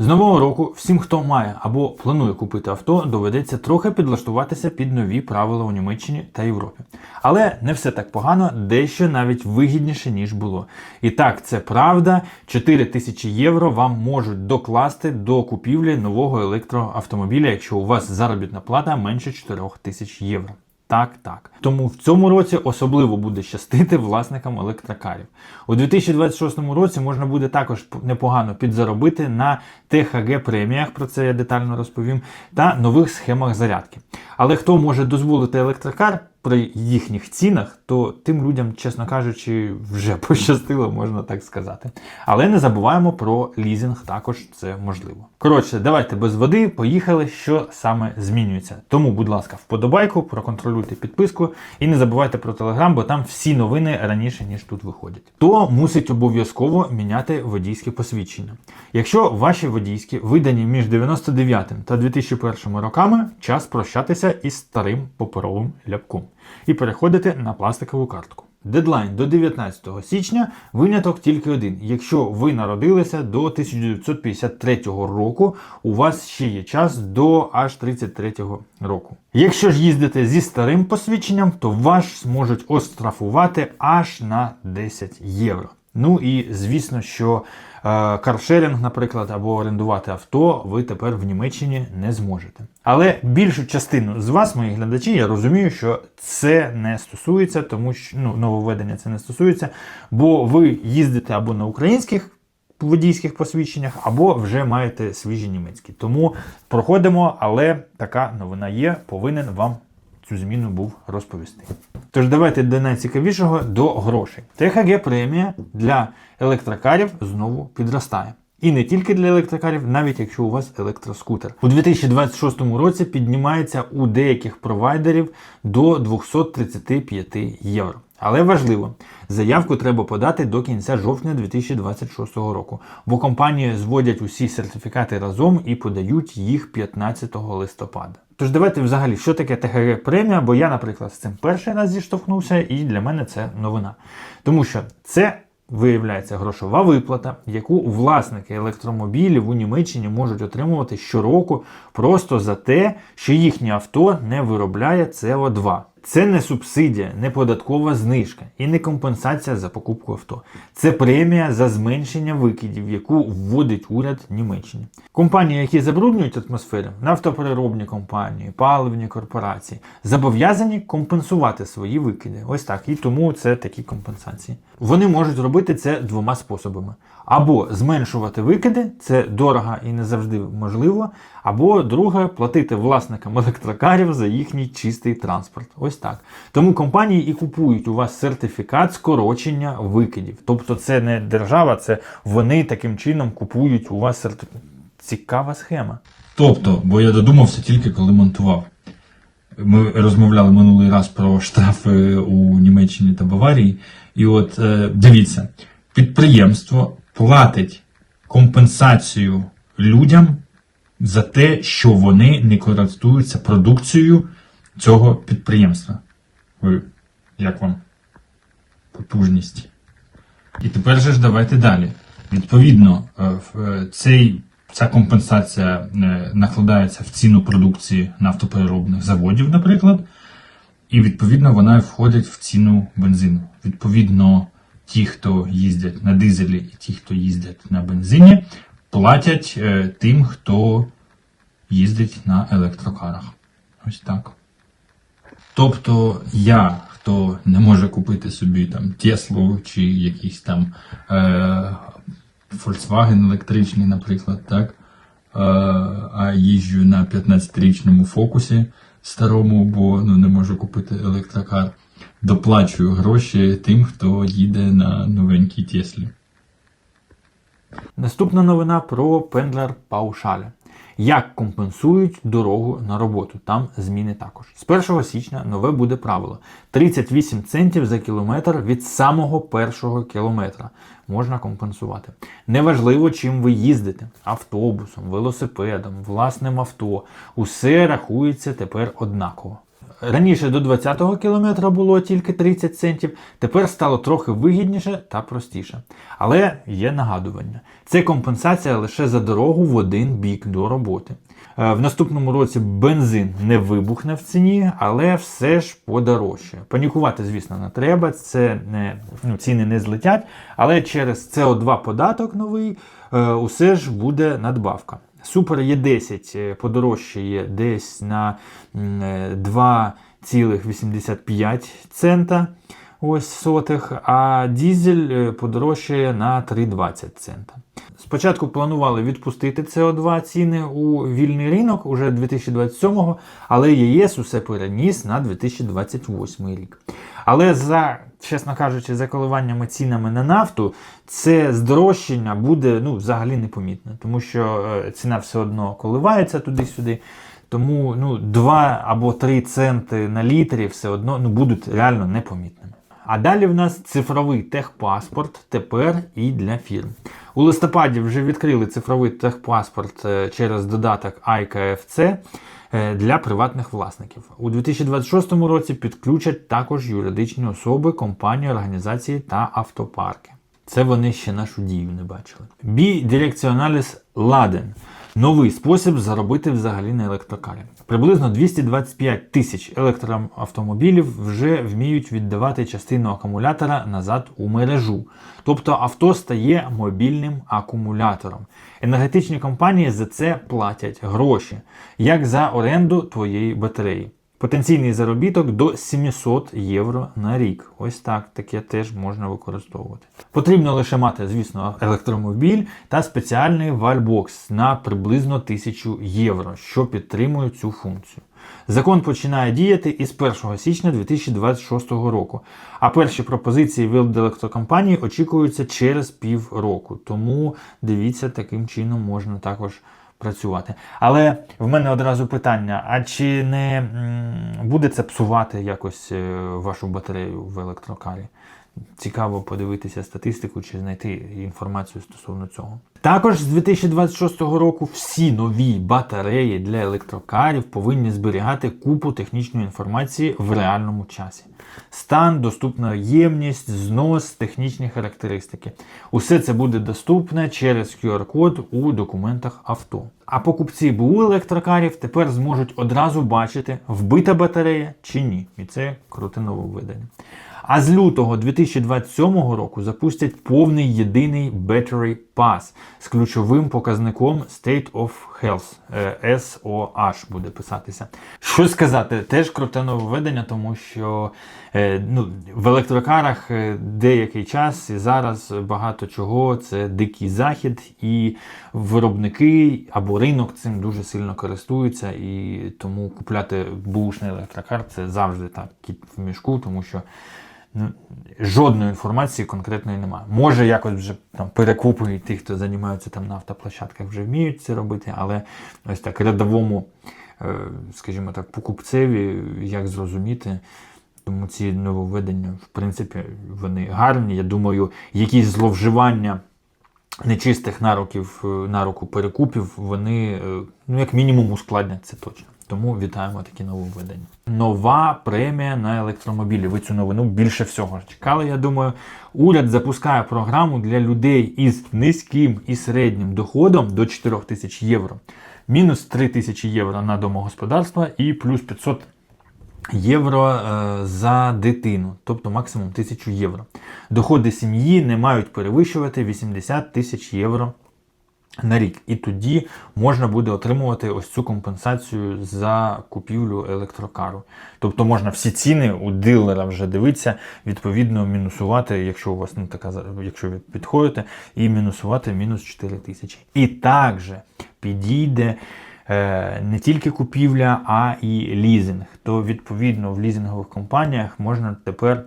З нового року всім, хто має або планує купити авто, доведеться трохи підлаштуватися під нові правила у Німеччині та Європі. Але не все так погано, дещо навіть вигідніше, ніж було. І так, це правда. 4 тисячі євро вам можуть докласти до купівлі нового електроавтомобіля, якщо у вас заробітна плата менше 4 тисяч євро. Так, так. Тому в цьому році особливо буде щастити власникам електрокарів. У 2026 році можна буде також непогано підзаробити на ТХГ преміях, про це я детально розповім, та нових схемах зарядки. Але хто може дозволити електрокар при їхніх цінах, то тим людям, чесно кажучи, вже пощастило, можна так сказати. Але не забуваємо про лізинг, також це можливо. Коротше, давайте без води, поїхали, що саме змінюється. Тому, будь ласка, вподобайку, проконтролюйте підписку і не забувайте про телеграм, бо там всі новини раніше, ніж тут виходять. То мусить обов'язково міняти водійське посвідчення. Якщо ваші водійські видані між 99 та 2001 роками, час прощатися із старим паперовим ляпком і переходити на пластикову картку. Дедлайн до 19 січня виняток тільки один. Якщо ви народилися до 1953 року, у вас ще є час до аж 33 року. Якщо ж їздите зі старим посвідченням, то вас зможуть острафувати аж на 10 євро. Ну і звісно, що е, каршеринг, наприклад, або орендувати авто, ви тепер в Німеччині не зможете. Але більшу частину з вас, мої глядачі, я розумію, що це не стосується, тому що ну, нововведення це не стосується, бо ви їздите або на українських водійських посвідченнях, або вже маєте свіжі німецькі. Тому проходимо, але така новина є, повинен вам цю зміну був розповісти. Тож давайте до найцікавішого до грошей. ТХГ премія для електрокарів знову підростає. І не тільки для електрокарів, навіть якщо у вас електроскутер. У 2026 році піднімається у деяких провайдерів до 235 євро. Але важливо, заявку треба подати до кінця жовтня 2026 року, бо компанії зводять усі сертифікати разом і подають їх 15 листопада. Тож давайте взагалі, що таке ТГГ премія, бо я, наприклад, з цим перший раз зіштовхнувся, і для мене це новина. Тому що це виявляється грошова виплата, яку власники електромобілів у Німеччині можуть отримувати щороку просто за те, що їхнє авто не виробляє СО2. Це не субсидія, не податкова знижка і не компенсація за покупку авто. Це премія за зменшення викидів, яку вводить уряд Німеччини. Компанії, які забруднюють атмосферу, нафтопереробні компанії, паливні корпорації, зобов'язані компенсувати свої викиди. Ось так. І тому це такі компенсації. Вони можуть робити це двома способами: або зменшувати викиди, це дорого і не завжди можливо, або друге платити власникам електрокарів за їхній чистий транспорт. Ось так. Тому компанії і купують у вас сертифікат скорочення викидів. Тобто це не держава, це вони таким чином купують у вас сертифікат. Цікава схема. Тобто, бо я додумався тільки коли монтував. Ми розмовляли минулий раз про штрафи у Німеччині та Баварії. І от е, дивіться, підприємство платить компенсацію людям за те, що вони не користуються продукцією цього підприємства. Ви як вам потужність? І тепер же ж давайте далі. Відповідно, е, е, цей, ця компенсація е, накладається в ціну продукції нафтопереробних заводів, наприклад, і відповідно вона входить в ціну бензину. Відповідно, ті, хто їздять на дизелі, і ті, хто їздять на бензині, платять е, тим, хто їздить на електрокарах. Ось так. Тобто я, хто не може купити собі там Теслу чи якийсь там е, Volkswagen електричний, наприклад, так, е, а їжджу на 15-річному фокусі старому, бо ну, не можу купити електрокар, доплачую гроші тим, хто їде на новенькій Теслі. Наступна новина про пендлер Паушаля. Як компенсують дорогу на роботу? Там зміни також. З 1 січня нове буде правило: 38 центів за кілометр від самого першого кілометра можна компенсувати. Неважливо, чим ви їздите: автобусом, велосипедом, власним авто. Усе рахується тепер однаково. Раніше до 20-го кілометра було тільки 30 центів, тепер стало трохи вигідніше та простіше. Але є нагадування: це компенсація лише за дорогу в один бік до роботи. Е, В наступному році бензин не вибухне в ціні, але все ж подорожчає. Панікувати, звісно, не треба. Це не ну, ціни не злетять, але через CO2 податок новий е, усе ж буде надбавка. Супер Є10 е, подорожчає десь на е, 2,85 цента ось сотих, а дізель е, подорожчає на 3,20 цента. Спочатку планували відпустити CO2 ціни у вільний ринок уже 2027-го, але ЄС усе переніс на 2028 рік. Але за, чесно кажучи, за коливаннями цінами на нафту, це здорожчання буде ну, взагалі непомітне, тому що е, ціна все одно коливається туди-сюди. Тому ну, 2 або 3 центи на літрі все одно ну, будуть реально непомітними. А далі в нас цифровий техпаспорт тепер і для фірм. У листопаді вже відкрили цифровий техпаспорт е, через додаток iKFC е, для приватних власників. У 2026 році підключать також юридичні особи, компанії, організації та автопарки. Це вони ще нашу дію не бачили. Bidirectionalis Laden – новий спосіб заробити взагалі на електрокарі. Приблизно 225 тисяч електроавтомобілів вже вміють віддавати частину акумулятора назад у мережу. Тобто авто стає мобільним акумулятором. Енергетичні компанії за це платять гроші, як за оренду твоєї батареї. Потенційний заробіток до 700 євро на рік. Ось так, таке теж можна використовувати. Потрібно лише мати, звісно, електромобіль та спеціальний вальбокс на приблизно 1000 євро, що підтримує цю функцію. Закон починає діяти із 1 січня 2026 року, а перші пропозиції від електрокомпанії очікуються через півроку. Тому дивіться, таким чином можна також працювати. Але в мене одразу питання: а чи не буде це псувати якось е, вашу батарею в електрокарі? Цікаво подивитися статистику чи знайти інформацію стосовно цього. Також з 2026 року всі нові батареї для електрокарів повинні зберігати купу технічної інформації в реальному часі. Стан, доступна ємність, знос, технічні характеристики. Усе це буде доступне через QR-код у документах авто. А покупці БУ електрокарів тепер зможуть одразу бачити, вбита батарея чи ні. І це круте нововведення. А з лютого 2027 року запустять повний єдиний Battery Pass з ключовим показником State of Health е, SOH буде писатися. Що сказати, теж круте нововведення, тому що е, ну, в електрокарах е, деякий час і зараз багато чого це дикий захід, і виробники або ринок цим дуже сильно користуються, і тому купляти бушний електрокар це завжди так кіт в мішку, тому що жодної інформації конкретної немає. Може, якось вже там перекупують тих, хто займаються там на автоплощадках, вже вміють це робити, але ось так рядовому, е, скажімо так, покупцеві, як зрозуміти. Тому ці нововведення, в принципі, вони гарні. Я думаю, якісь зловживання нечистих нароків, е, на руку перекупів, вони, е, ну, як мінімум, ускладнять це точно. Тому вітаємо такі нововведення. Нова премія на електромобілі. Ви цю новину більше всього чекали. Я думаю, уряд запускає програму для людей із низьким і середнім доходом до 4 тисяч євро. Мінус 3 тисячі євро на домогосподарства і плюс 500 євро е, за дитину, тобто максимум 1000 євро. Доходи сім'ї не мають перевищувати 80 тисяч євро на рік. І тоді можна буде отримувати ось цю компенсацію за купівлю електрокару. Тобто можна всі ціни у дилера вже дивитися, відповідно мінусувати, якщо у вас ну, така, якщо ви підходите, і мінусувати мінус 4 тисячі. І також підійде е, не тільки купівля, а і лізинг. То відповідно в лізингових компаніях можна тепер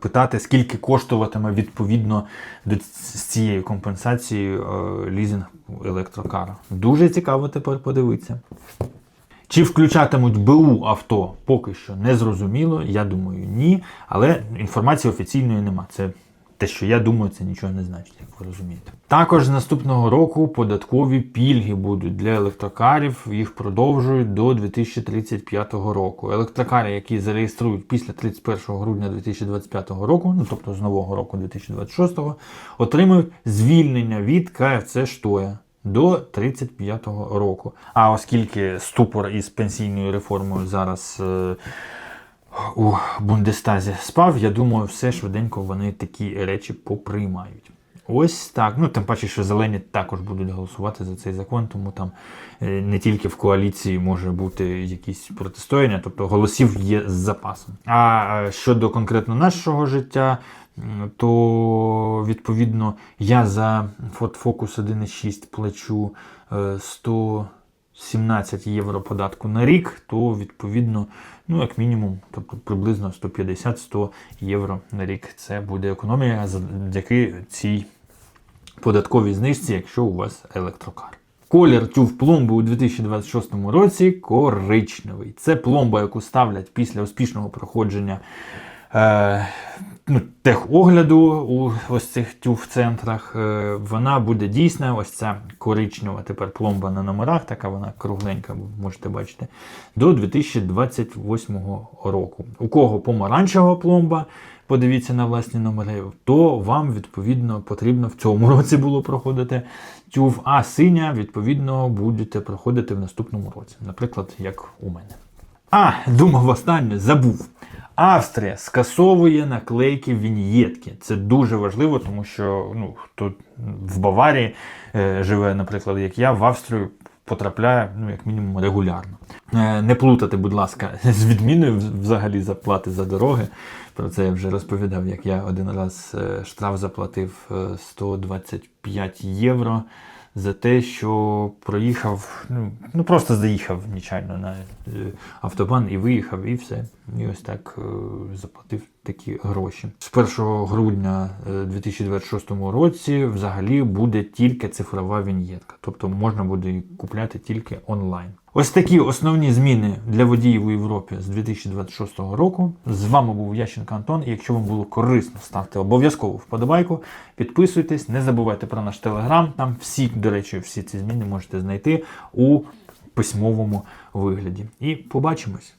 питати, скільки коштуватиме відповідно до цієї компенсації е, лізинг електрокара. Дуже цікаво тепер подивитися. Чи включатимуть БУ авто поки що не зрозуміло. Я думаю, ні. Але інформації офіційної нема. Це те, що я думаю, це нічого не значить, як ви розумієте. Також з наступного року податкові пільги будуть для електрокарів. Їх продовжують до 2035 року. Електрокари, які зареєструють після 31 грудня 2025 року, ну тобто з нового року 2026, отримують звільнення від КФЦ Штоя до 35-го року. А оскільки ступор із пенсійною реформою зараз. е, у Бундестазі спав, я думаю, все швиденько вони такі речі поприймають. Ось так. Ну, тим паче, що зелені також будуть голосувати за цей закон, тому там е, не тільки в коаліції може бути якісь протистояння, тобто голосів є з запасом. А е, щодо конкретно нашого життя, то відповідно я за Ford Focus 1.6 плачу е, 100 17 євро податку на рік, то відповідно, ну як мінімум, тобто приблизно 150-100 євро на рік. Це буде економія завдяки цій податковій знижці, якщо у вас електрокар. Колір тюв пломби у 2026 році коричневий. Це пломба, яку ставлять після успішного проходження е, ну, техогляду у ось цих тюв-центрах. Е, вона буде дійсна. Ось ця коричнева тепер пломба на номерах, така вона кругленька, можете бачити, до 2028 року. У кого помаранчева пломба, подивіться на власні номери, то вам відповідно потрібно в цьому році було проходити тюв, а синя, відповідно, будете проходити в наступному році. Наприклад, як у мене. А, думав останнє, забув. Австрія скасовує наклейки віньєтки. Це дуже важливо, тому що ну, хто в Баварії е, живе, наприклад, як я, в Австрію потрапляє ну, як мінімум регулярно. Е, не плутати, будь ласка, з відміною взагалі заплати за дороги. Про це я вже розповідав, як я один раз е, штраф заплатив е, 125 євро за те, що проїхав, ну, ну просто заїхав нічайно на е, автобан і виїхав, і все. І ось так е, заплатив такі гроші. З 1 грудня е, 2026 році взагалі буде тільки цифрова віньєтка, тобто можна буде купляти тільки онлайн. Ось такі основні зміни для водіїв у Європі з 2026 року. З вами був Ященко Антон. І якщо вам було корисно, ставте обов'язково вподобайку, підписуйтесь, не забувайте про наш телеграм. Там всі, до речі, всі ці зміни можете знайти у письмовому вигляді. І побачимось!